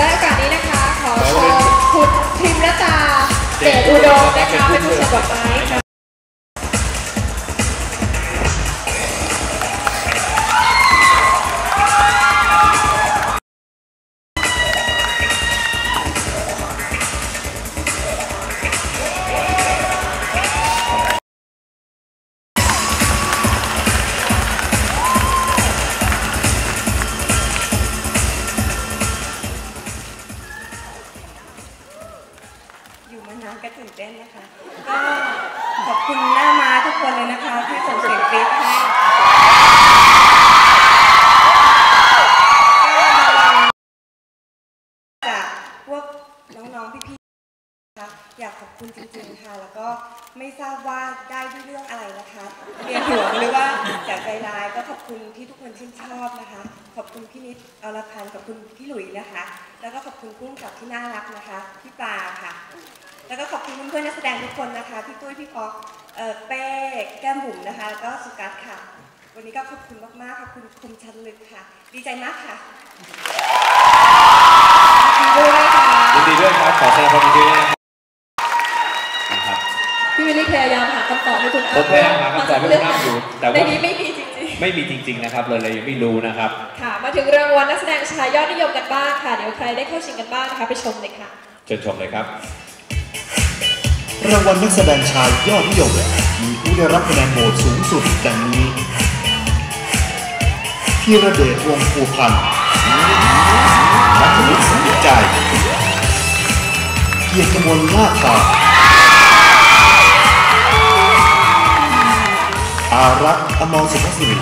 และโอกาสนี้นะคะ ขอเชิญคุณพิมรตาเดชอุดมนะคะเป็นผู้เชิญบท เต้นนะคะ ก็ขอบคุณหน้ามาทุกคนเลยนะคะ ที่ส่งเสียงกรี๊ดให้จากพวกน้องๆพี่ๆนะคะอยากขอบคุณจริงๆค่ะ แล้วก็ไม่ทราบว่าได้ด้วยเรื่องอะไรนะคะเรียนห่วหรือว่าจากใจร้ายก็ขอบคุณที่ทุกคนชื่นชอบนะคะ ขอบคุณพี่นิดอรพันธ์ขอบคุณพี่หลุยนะคะ แล้วก็ขอบคุณกุ้งกับที่น่ารักนะคะพี่ปลาค่ะ แล้วก็ขอบคุณเพื่อนๆนักแสดงทุกคนนะคะ พี่ตุ้ย พี่ป๊อกเอ่อเป้แก้มบุ๋มนะคะแล้วก็สุกัสค่ะ วันนี้ก็ขอบคุณมากๆขอบคุณคุมชันลึกค่ะ ดีใจมากค่ะดีด้วยค่ะยินดีด้วยครับขอแสดงความยินดีด้วยนะครับพี่วิลลี่พยายามหาคำตอบให้คุณผมพยายามหาคำตอบให้คุณอ้ำอยู่ แต่ว่าในนี้ไม่มีจริงไม่มีจริง ๆ นะครับเลยเลยยังไม่รู้นะครับๆค่ะ มาถึงรางวัลนักแสดงชายยอดนิยมกันบ้างค่ะ เดี๋ยวใครได้เข้าชิงกันบ้างนะคะ ไปชมเลยค่ะเชิญชมเลยครับ รางวัลนักแสดงชายยอดนิยมมีผู้ได้รับคะแนนโหวตสูงสุดดังนี้พีระเดชวงภูพันธ์นัทวุฒิสังใจ เกียรติกมลลาดตาอารักษ์อมรสุภสิริ